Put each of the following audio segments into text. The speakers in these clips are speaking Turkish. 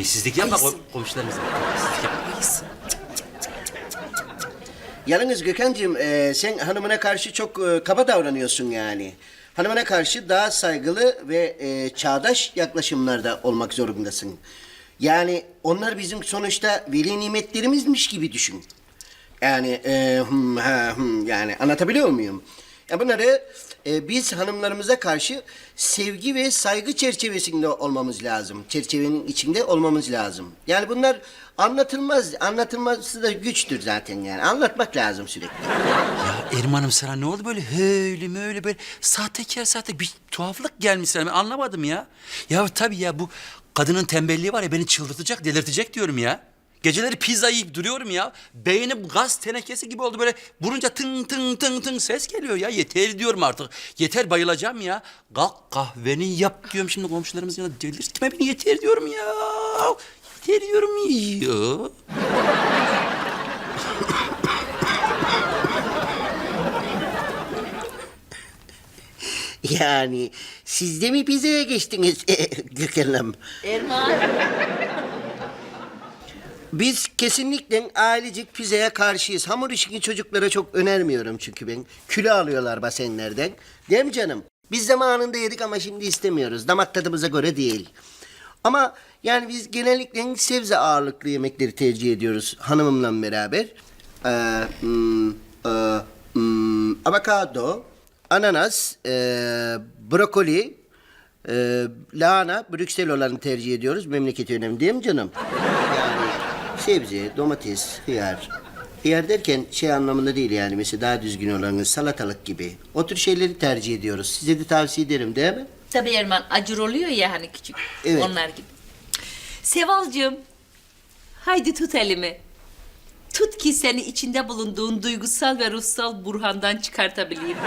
Terbiyesizlik yapma Ayısın. kom- komşularımıza. Terbiyesizlik yapma. Ayısın. Yalnız Gökhan'cığım e, sen hanımına karşı çok e, kaba davranıyorsun yani. Hanımına karşı daha saygılı ve e, çağdaş yaklaşımlarda olmak zorundasın. Yani onlar bizim sonuçta veli nimetlerimizmiş gibi düşün. Yani e, hmm, ha, hmm, yani anlatabiliyor muyum? Ya bunları e, biz hanımlarımıza karşı sevgi ve saygı çerçevesinde olmamız lazım. Çerçevenin içinde olmamız lazım. Yani bunlar anlatılmaz, anlatılması da güçtür zaten yani. Anlatmak lazım sürekli. Ya Erman'ım sana ne oldu böyle öyle mi öyle böyle sahtekar sahte bir tuhaflık gelmiş sana ben anlamadım ya. Ya tabii ya bu kadının tembelliği var ya beni çıldırtacak delirtecek diyorum ya. Geceleri pizza yiyip duruyorum ya. Beynim gaz tenekesi gibi oldu böyle vurunca tın tın tın tın ses geliyor ya. Yeter diyorum artık. Yeter bayılacağım ya. Kalk kahveni yap diyorum şimdi komşularımızın yanında delirtme beni yeter diyorum ya. Yeter diyorum ya. Yani siz de mi pizzaya geçtiniz Gökhan'ım? Erman. Biz kesinlikle ailecek pizzaya karşıyız. Hamur işini çocuklara çok önermiyorum çünkü ben. Kilo alıyorlar basenlerden. Değil mi canım? Biz zamanında yedik ama şimdi istemiyoruz. Damak tadımıza göre değil. Ama yani biz genellikle sebze ağırlıklı yemekleri tercih ediyoruz hanımımla beraber. Ee, hmm, e, hmm, avokado, ananas, e, brokoli, e, lahana, Brüksel olanı tercih ediyoruz. Memleketi önemli değil mi canım? Sebze, domates, hıyar. Hıyar derken şey anlamında değil yani mesela daha düzgün olanı salatalık gibi. O tür şeyleri tercih ediyoruz. Size de tavsiye ederim değil mi? Tabii Erman acur oluyor ya hani küçük. Evet. Onlar gibi. Sevalcığım. Haydi tut elimi. Tut ki seni içinde bulunduğun duygusal ve ruhsal burhandan çıkartabileyim.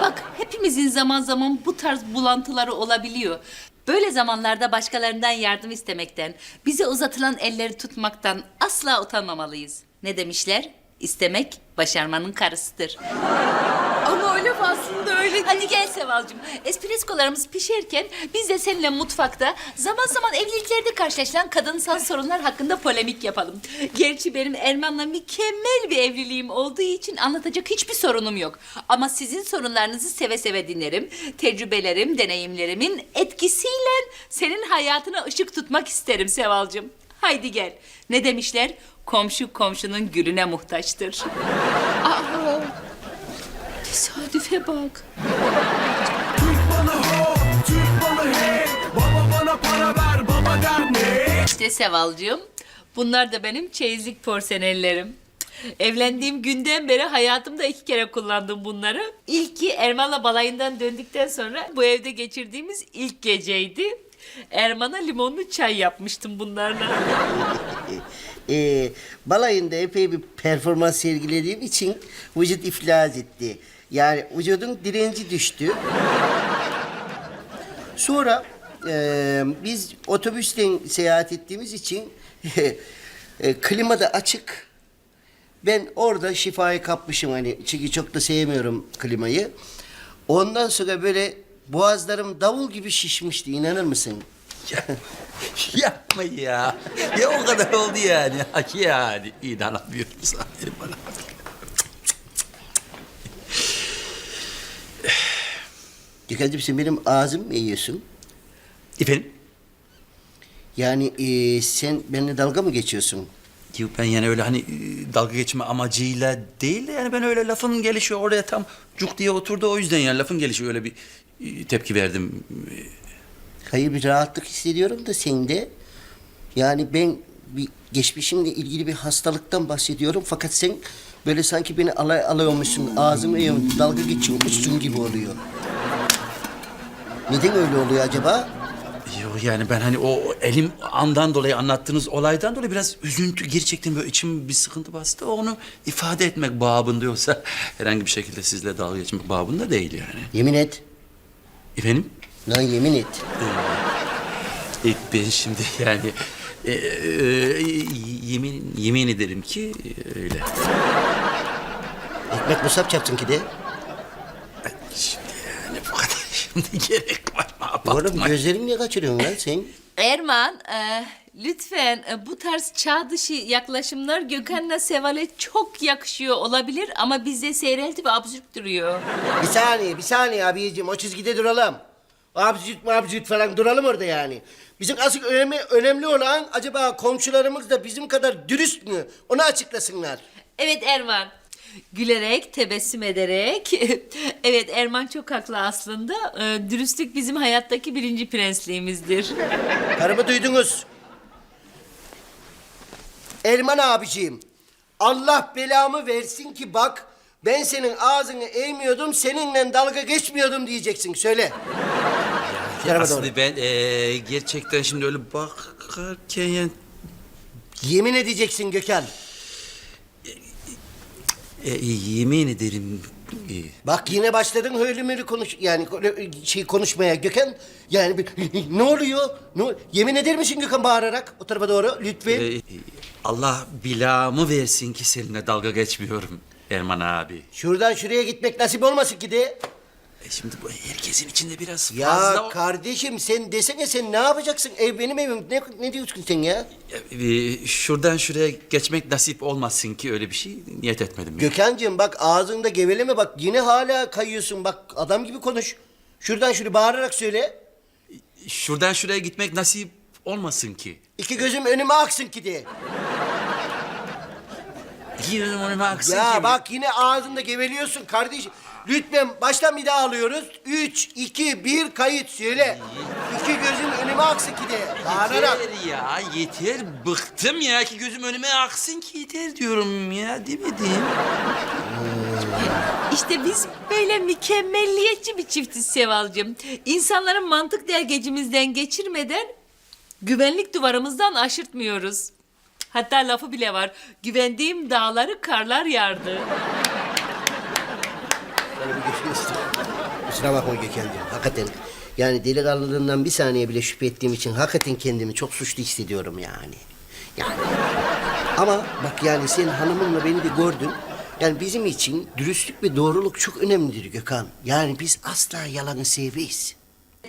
Bak hepimizin zaman zaman bu tarz bulantıları olabiliyor. Böyle zamanlarda başkalarından yardım istemekten, bize uzatılan elleri tutmaktan asla utanmamalıyız. Ne demişler? İstemek başarmanın karısıdır. Ama öyle aslında öyle Hadi gel Sevalcığım. Espreskolarımız pişerken biz de seninle mutfakta zaman zaman evliliklerde karşılaşılan kadınsal sorunlar hakkında polemik yapalım. Gerçi benim Erman'la mükemmel bir evliliğim olduğu için anlatacak hiçbir sorunum yok. Ama sizin sorunlarınızı seve seve dinlerim. Tecrübelerim, deneyimlerimin etkisiyle senin hayatına ışık tutmak isterim Sevalcığım. Haydi gel. Ne demişler? Komşu komşunun gülüne muhtaçtır. Aa, tesadüfe bak. Türk balı ho, Türk balı hey. Baba bana para ver, baba der ne? İşte Sevalcığım, bunlar da benim çeyizlik porsenellerim. Evlendiğim günden beri hayatımda iki kere kullandım bunları. İlki Erman'la balayından döndükten sonra bu evde geçirdiğimiz ilk geceydi. Erman'a limonlu çay yapmıştım bunlarla. Ee, balayında epey bir performans sergilediğim için vücut iflas etti. Yani vücudun direnci düştü. Sonra e, biz otobüsten seyahat ettiğimiz için e, klima da açık. Ben orada şifayı kapmışım hani çünkü çok da sevmiyorum klimayı. Ondan sonra böyle boğazlarım davul gibi şişmişti inanır mısın? Ya, yapma ya. Ya o kadar oldu yani. Yani inanamıyorum sana bana. Gökhan'cığım sen benim ağzımı mı yiyorsun? Efendim? Yani e, sen benimle dalga mı geçiyorsun? Yok ben yani öyle hani e, dalga geçme amacıyla değil de yani ben öyle lafın gelişi oraya tam cuk diye oturdu o yüzden yani lafın gelişi öyle bir e, tepki verdim. Hayır bir rahatlık hissediyorum da sende. Yani ben bir geçmişimle ilgili bir hastalıktan bahsediyorum fakat sen böyle sanki beni alay alıyormuşsun, ağzımı yiyormuşsun, dalga geçiyormuşsun gibi oluyor. Neden öyle oluyor acaba? Yok yani ben hani o elim andan dolayı anlattığınız olaydan dolayı biraz üzüntü gerçekten böyle içim bir sıkıntı bastı. Onu ifade etmek babında yoksa herhangi bir şekilde sizle dalga geçmek babında değil yani. Yemin et. Efendim? Lan yemin et. E, ben şimdi yani e, e, yemin yemin ederim ki e, öyle. Ekmek musab çarptın ki de. Şimdi yani bu kadar şimdi gerek var mı? Oğlum Abartma. niye kaçırıyorsun lan sen? Erman, e, lütfen e, bu tarz çağ dışı yaklaşımlar Gökhan'la Seval'e çok yakışıyor olabilir ama bizde seyrelti ve absürt duruyor. Bir saniye, bir saniye abiciğim. O çizgide duralım. Absürt mabsürt falan duralım orada yani. Bizim asıl önemli, önemli olan acaba komşularımız da bizim kadar dürüst mü? Onu açıklasınlar. Evet Erman. Gülerek, tebessüm ederek. evet Erman çok haklı aslında. Ee, dürüstlük bizim hayattaki birinci prensliğimizdir. Karımı duydunuz. Erman abiciğim. Allah belamı versin ki bak ben senin ağzını eğmiyordum, seninle dalga geçmiyordum diyeceksin. Söyle. Tarafa doğru. Aslında ben eee, gerçekten şimdi öyle bakarken yani Yemin edeceksin Gökhan. e, yemin ederim e, Bak yine başladın öyle mürü konuş yani şey konuşmaya Gökhan. Yani bir, ne oluyor? Ne, ol- yemin eder misin Gökhan bağırarak o tarafa doğru lütfen? e, Allah bilamı versin ki seninle dalga geçmiyorum Erman abi. Şuradan şuraya gitmek nasip olmasın ki de. E şimdi bu herkesin içinde biraz Ya fazla... kardeşim sen desene sen ne yapacaksın? Ev benim evim. Ne, ne diyorsun sen ya? E, şuradan şuraya geçmek nasip olmasın ki öyle bir şey niyet etmedim. ya. Gökhan'cığım bak ağzında geveleme bak yine hala kayıyorsun bak adam gibi konuş. Şuradan şunu bağırarak söyle. Şuradan şuraya gitmek nasip olmasın ki. İki gözüm önüme aksın ki de. Girelim önüme aksın Ya ki. bak yine ağzında geveliyorsun kardeşim. Lütfen baştan bir daha alıyoruz. Üç, iki, bir kayıt söyle. İki gözüm önüme aksın ki de. Bağırarak. Yeter ya yeter bıktım ya ki gözüm önüme aksın ki yeter diyorum ya demedim. İşte biz böyle mükemmelliyetçi bir çiftiz Sevalcığım. İnsanların mantık dergecimizden geçirmeden güvenlik duvarımızdan aşırtmıyoruz. Hatta lafı bile var. Güvendiğim dağları karlar yardı. Kusura bakma Gökhan'cığım. Hakikaten yani delikanlılığından bir saniye bile şüphe ettiğim için hakikaten kendimi çok suçlu hissediyorum yani. Yani. Ama bak yani sen hanımınla beni de gördün. Yani bizim için dürüstlük ve doğruluk çok önemlidir Gökhan. Yani biz asla yalanı sevmeyiz.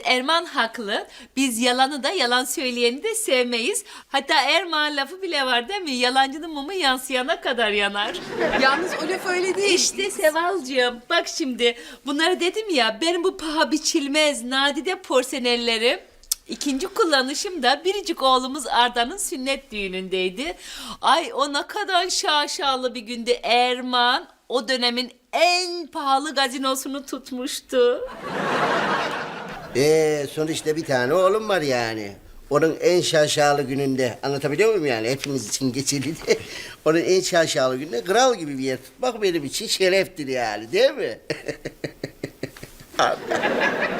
Erman haklı. Biz yalanı da yalan söyleyeni de sevmeyiz. Hatta Erman lafı bile var değil mi? Yalancının mumu yansıyana kadar yanar. Yalnız o laf öyle değil. İşte Sevalcığım bak şimdi bunları dedim ya benim bu paha biçilmez nadide porsenellerim ikinci kullanışım da biricik oğlumuz Arda'nın sünnet düğünündeydi. Ay o ne kadar şaşalı bir gündü Erman o dönemin en pahalı gazinosunu tutmuştu. Ee, sonuçta bir tane oğlum var yani. Onun en şaşalı gününde anlatabiliyor muyum yani hepimiz için geçerli de onun en şaşalı gününde kral gibi bir yer tutmak benim için şereftir yani değil mi?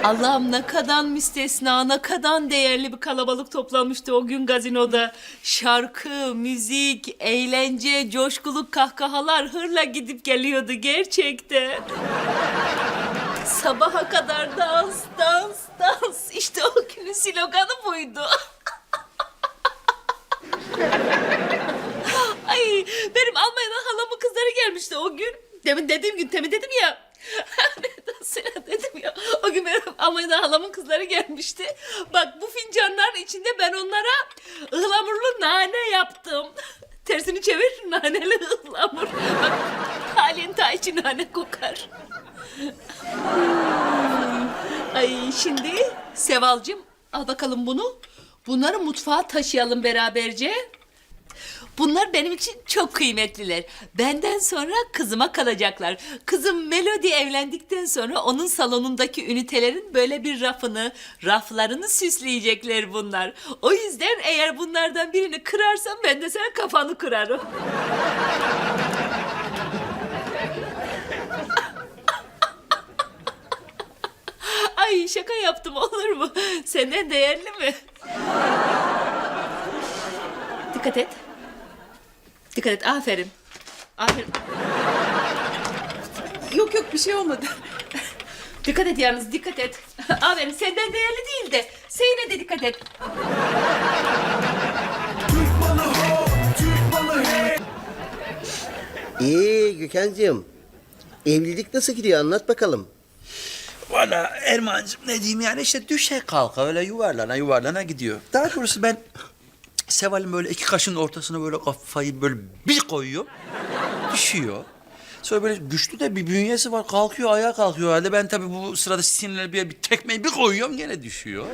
Allah'ım ne kadar müstesna, ne kadar değerli bir kalabalık toplanmıştı o gün gazinoda. Şarkı, müzik, eğlence, coşkuluk, kahkahalar hırla gidip geliyordu gerçekten. Sabaha kadar dans, dans, dans. İşte o günün sloganı buydu. Ay benim Almanya'dan halamın kızları gelmişti o gün. Demin dediğim gün, temin dedim ya. Sonra dedim ya, o gün benim Almanya'dan halamın kızları gelmişti. Bak bu fincanların içinde ben onlara ıhlamurlu nane yaptım. Tersini çevir, naneli ıhlamur. İçi nane kokar. Ay şimdi Sevalcığım al bakalım bunu. Bunları mutfağa taşıyalım beraberce. Bunlar benim için çok kıymetliler. Benden sonra kızıma kalacaklar. Kızım Melody evlendikten sonra onun salonundaki ünitelerin böyle bir rafını, raflarını süsleyecekler bunlar. O yüzden eğer bunlardan birini kırarsam ben de senin kafanı kırarım. Ay şaka yaptım olur mu? Senden değerli mi? Dikkat et. Dikkat et. Aferin. Aferin. Yok yok bir şey olmadı. Dikkat et yalnız. Dikkat et. Aferin. Senden değerli değil de. Seyine de dikkat et. İyi Gökhan'cığım. Evlilik nasıl gidiyor anlat bakalım. Valla Erman'cığım ne diyeyim yani işte düşe kalka öyle yuvarlana yuvarlana gidiyor. Daha doğrusu ben Seval'in böyle iki kaşın ortasına böyle kafayı böyle bir koyuyor. Düşüyor. Sonra böyle güçlü de bir bünyesi var. Kalkıyor, ayağa kalkıyor halde. Ben tabii bu sırada sinirle bir, bir tekmeyi bir koyuyorum gene düşüyor.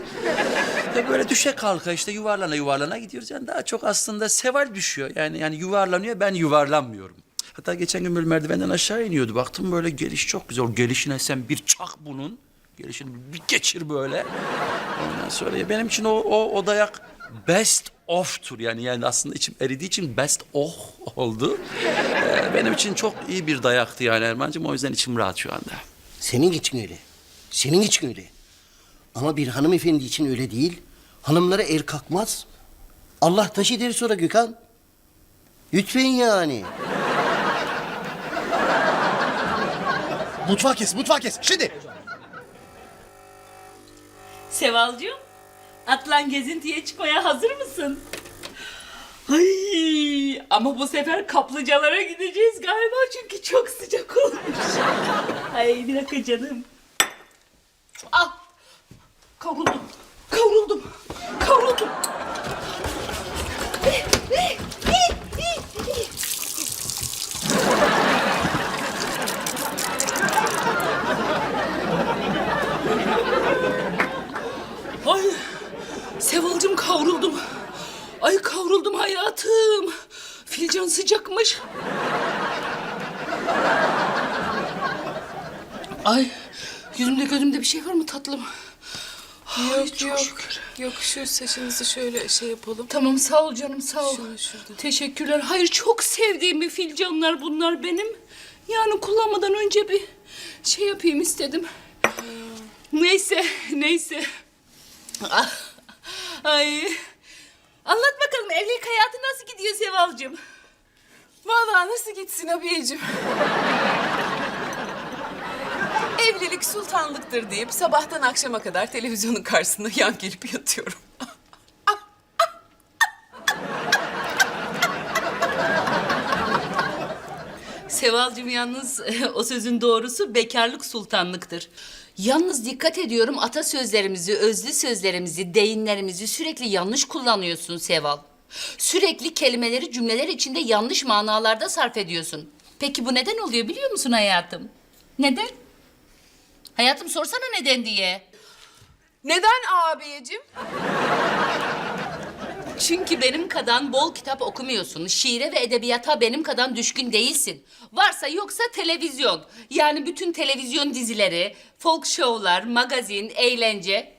Ve böyle düşe kalka işte yuvarlana yuvarlana gidiyoruz. Yani daha çok aslında Seval düşüyor. Yani yani yuvarlanıyor ben yuvarlanmıyorum. Hatta geçen gün böyle merdivenden aşağı iniyordu. Baktım böyle geliş çok güzel. O gelişine sen bir çak bunun. Gelişini bir geçir böyle. Ondan sonra ya benim için o, o, o dayak best of'tur. Yani yani aslında içim eridiği için best oh oldu. Ee, benim için çok iyi bir dayaktı yani Erman'cığım. O yüzden içim rahat şu anda. Senin için öyle. Senin için öyle. Ama bir hanımefendi için öyle değil. Hanımlara el kalkmaz. Allah taşı der sonra Gökhan. Lütfen yani. Mutfağı kes, mutfağı kes. Şimdi. Sevalcığım, Atlan gezintiye çıkmaya hazır mısın? Ay, ama bu sefer kaplıcalara gideceğiz galiba çünkü çok sıcak olmuş. Ay bir dakika canım. Ah! Kavruldum. Kavruldum. Kavruldum. Ay Sevalcığım kavruldum. Ay kavruldum hayatım. Filcan sıcakmış. Ay yüzümde gözümde bir şey var mı tatlım? Ay, Yok çok yok. şükür. Yok şu saçınızı şöyle şey yapalım. Tamam sağ ol canım sağ ol. Şunu şurada. Teşekkürler. Hayır çok sevdiğim bir filcanlar bunlar benim. Yani kullanmadan önce bir şey yapayım istedim. Neyse neyse. Ah, Ay. Anlat bakalım evlilik hayatı nasıl gidiyor Sevalcığım? Vallahi nasıl gitsin abiyeciğim? Evlilik sultanlıktır deyip sabahtan akşama kadar televizyonun karşısında yan gelip yatıyorum. Sevalcığım yalnız o sözün doğrusu bekarlık sultanlıktır. Yalnız dikkat ediyorum atasözlerimizi, özlü sözlerimizi, deyimlerimizi sürekli yanlış kullanıyorsun Seval. Sürekli kelimeleri cümleler içinde yanlış manalarda sarf ediyorsun. Peki bu neden oluyor biliyor musun hayatım? Neden? Hayatım sorsana neden diye. Neden abiyeciğim? Çünkü benim kadar bol kitap okumuyorsun. Şiire ve edebiyata benim kadar düşkün değilsin. Varsa yoksa televizyon. Yani bütün televizyon dizileri, folk show'lar, magazin, eğlence.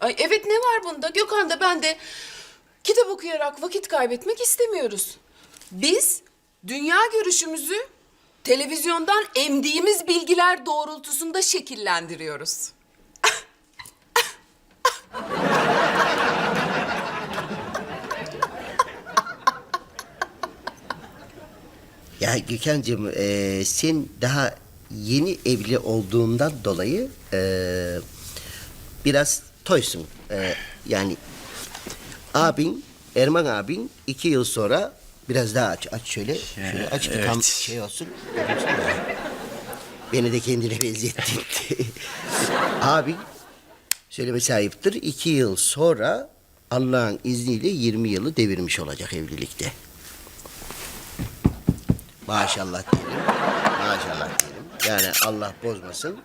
Ay evet ne var bunda? Gökhan da ben de kitap okuyarak vakit kaybetmek istemiyoruz. Biz dünya görüşümüzü televizyondan emdiğimiz bilgiler doğrultusunda şekillendiriyoruz. Ya Gökhan'cığım e, sen daha yeni evli olduğundan dolayı e, biraz toysun. E, yani abin, Erman abin iki yıl sonra biraz daha aç, aç şöyle. Şöyle aç ki tam evet. şey olsun. Beni de kendine benzettin. abin söyleme sahiptir. iki yıl sonra Allah'ın izniyle 20 yılı devirmiş olacak evlilikte. Maşallah diyelim. Maşallah diyelim. Yani Allah bozmasın.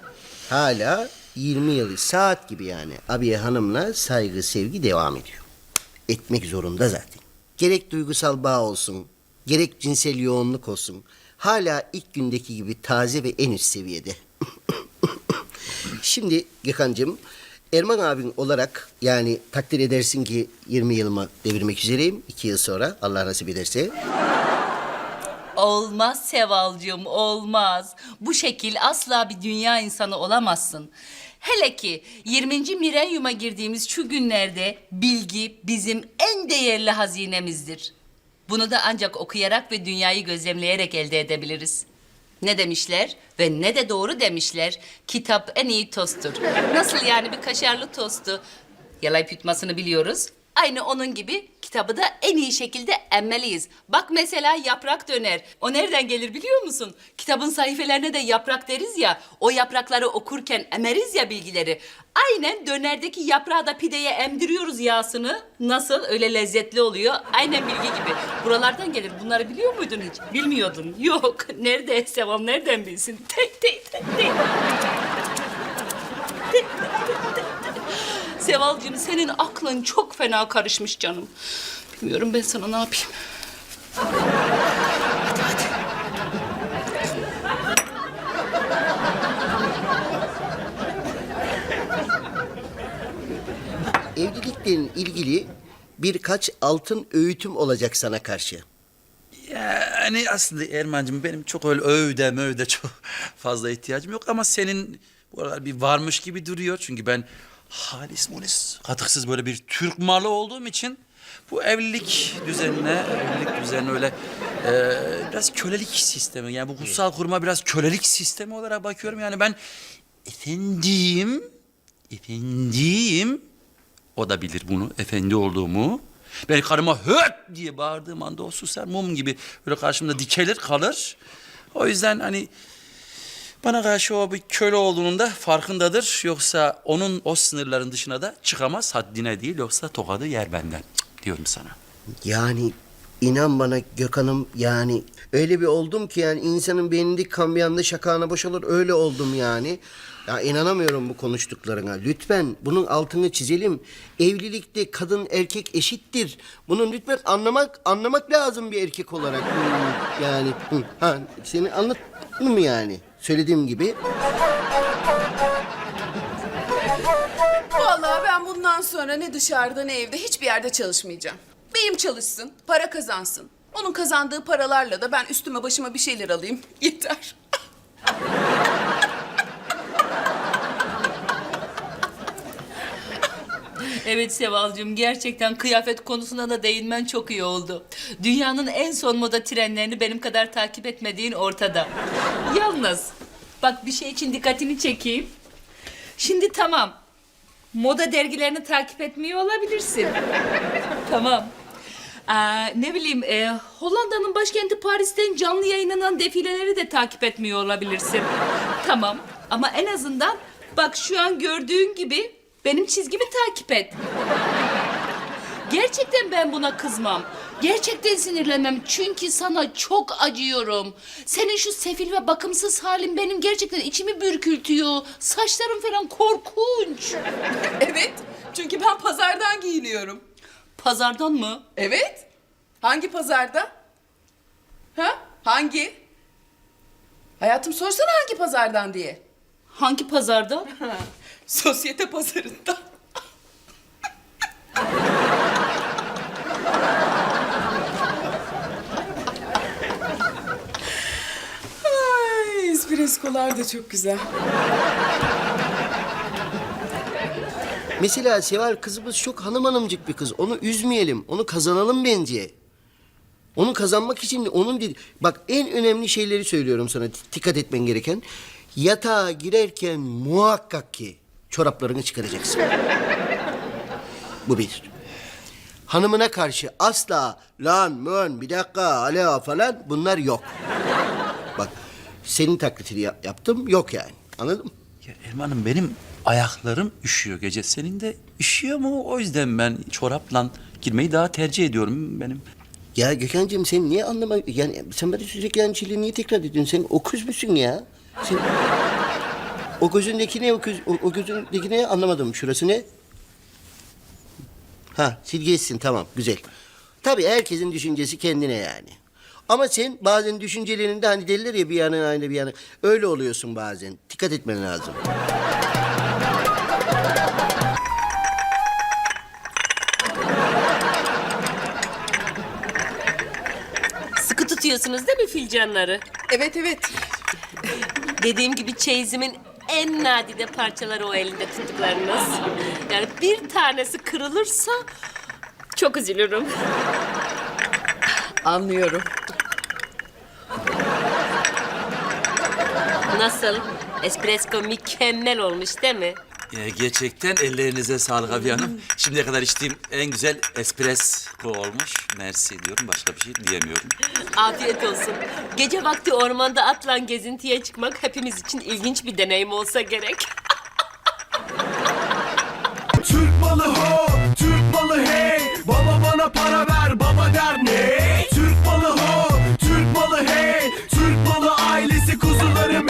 Hala 20 yılı saat gibi yani abiye hanımla saygı sevgi devam ediyor. Etmek zorunda zaten. Gerek duygusal bağ olsun, gerek cinsel yoğunluk olsun. Hala ilk gündeki gibi taze ve en üst seviyede. Şimdi Gökhan'cığım, Erman abin olarak yani takdir edersin ki 20 yılımı devirmek üzereyim. 2 yıl sonra Allah nasip ederse. Olmaz Sevalcığım, olmaz. Bu şekil asla bir dünya insanı olamazsın. Hele ki 20. milenyuma girdiğimiz şu günlerde bilgi bizim en değerli hazinemizdir. Bunu da ancak okuyarak ve dünyayı gözlemleyerek elde edebiliriz. Ne demişler ve ne de doğru demişler. Kitap en iyi tosttur. Nasıl yani bir kaşarlı tostu yalayıp yutmasını biliyoruz. Aynı onun gibi kitabı da en iyi şekilde emmeliyiz. Bak mesela yaprak döner. O nereden gelir biliyor musun? Kitabın sayfelerine de yaprak deriz ya. O yaprakları okurken emeriz ya bilgileri. Aynen dönerdeki yaprağı da pideye emdiriyoruz yağsını. Nasıl? Öyle lezzetli oluyor. Aynen bilgi gibi. Buralardan gelir. Bunları biliyor muydun hiç? Bilmiyordun. Yok. Nerede Sevam? Nereden bilsin? Tek tek tek tek. Sevalcığım senin aklın çok fena karışmış canım. Bilmiyorum ben sana ne yapayım. Hadi hadi. Evlilikle ilgili birkaç altın öğütüm olacak sana karşı. Yani aslında Erman'cığım benim çok öyle övde mövde çok fazla ihtiyacım yok ama senin bu aralar bir varmış gibi duruyor. Çünkü ben halis mulis katıksız böyle bir Türk malı olduğum için bu evlilik düzenine, evlilik düzenine öyle e, biraz kölelik sistemi yani bu kutsal kurma biraz kölelik sistemi olarak bakıyorum. Yani ben efendiyim, efendiyim o da bilir bunu, efendi olduğumu. Ben karıma höt diye bağırdığım anda o susar mum gibi böyle karşımda dikelir kalır. O yüzden hani bana karşı o bir köle olduğunun da farkındadır. Yoksa onun o sınırların dışına da çıkamaz haddine değil yoksa tokadı yer benden diyorum sana. Yani inan bana Gökhan'ım yani öyle bir oldum ki yani insanın beynindeki kan bir anda şakağına boşalır öyle oldum yani. Ya inanamıyorum bu konuştuklarına. Lütfen bunun altını çizelim. Evlilikte kadın erkek eşittir. Bunu lütfen anlamak anlamak lazım bir erkek olarak. Hmm, yani hı, ha, seni anlattın mı yani? Söylediğim gibi. Vallahi ben bundan sonra ne dışarıda ne evde hiçbir yerde çalışmayacağım. Beyim çalışsın, para kazansın. Onun kazandığı paralarla da ben üstüme başıma bir şeyler alayım. Yeter. Evet Sevalcığım gerçekten kıyafet konusuna da değinmen çok iyi oldu. Dünyanın en son moda trenlerini benim kadar takip etmediğin ortada. Yalnız bak bir şey için dikkatini çekeyim. Şimdi tamam moda dergilerini takip etmiyor olabilirsin. tamam. Aa, ne bileyim e, Hollanda'nın başkenti Paris'ten canlı yayınlanan defileleri de takip etmiyor olabilirsin. tamam ama en azından bak şu an gördüğün gibi benim çizgimi takip et. Gerçekten ben buna kızmam. Gerçekten sinirlenmem çünkü sana çok acıyorum. Senin şu sefil ve bakımsız halin benim gerçekten içimi bürkültüyor. Saçların falan korkunç. Evet, çünkü ben pazardan giyiniyorum. Pazardan mı? Evet. Hangi pazarda? Ha? Hangi? Hayatım sorsana hangi pazardan diye. Hangi pazarda? Sosyete pazarında. Ay, espressolar da çok güzel. Mesela Seval kızımız çok hanım hanımcık bir kız. Onu üzmeyelim. Onu kazanalım bence. Onu kazanmak için onun dedi. Bak en önemli şeyleri söylüyorum sana. Dikkat etmen gereken. Yatağa girerken muhakkak ki çoraplarını çıkaracaksın. Bu bir. Hanımına karşı asla lan mön bir dakika alo falan bunlar yok. Bak senin taklitini yap- yaptım yok yani. Anladın mı? Ya Erman'ım benim ayaklarım üşüyor gece. Senin de üşüyor mu? O yüzden ben çorapla girmeyi daha tercih ediyorum benim. Ya Gökhan'cığım sen niye anlama... Yani sen bana sürekli aynı şeyleri niye tekrar ediyorsun? Sen okuz musun ya? Sen... O gözündeki ne? O, göz, o, o gözündeki ne? Anlamadım. Şurası ne? Ha silgeçsin tamam güzel. Tabii herkesin düşüncesi kendine yani. Ama sen bazen düşüncelerinde hani derler ya bir yanın aynı bir yanı. Öyle oluyorsun bazen. Dikkat etmen lazım. Sıkı tutuyorsunuz değil mi filcanları? Evet evet. Dediğim gibi çeyizimin en nadide parçaları o elinde tuttuklarınız. Yani bir tanesi kırılırsa çok üzülürüm. Anlıyorum. Nasıl? Espresso mükemmel olmuş değil mi? Ya gerçekten ellerinize sağlık abi hanım. Şimdiye kadar içtiğim en güzel espresso olmuş. Mersi diyorum. Başka bir şey diyemiyorum. Afiyet olsun. Gece vakti ormanda atla gezintiye çıkmak hepimiz için ilginç bir deneyim olsa gerek. Türk malı ho, Türk malı hey. Baba bana para ver, baba der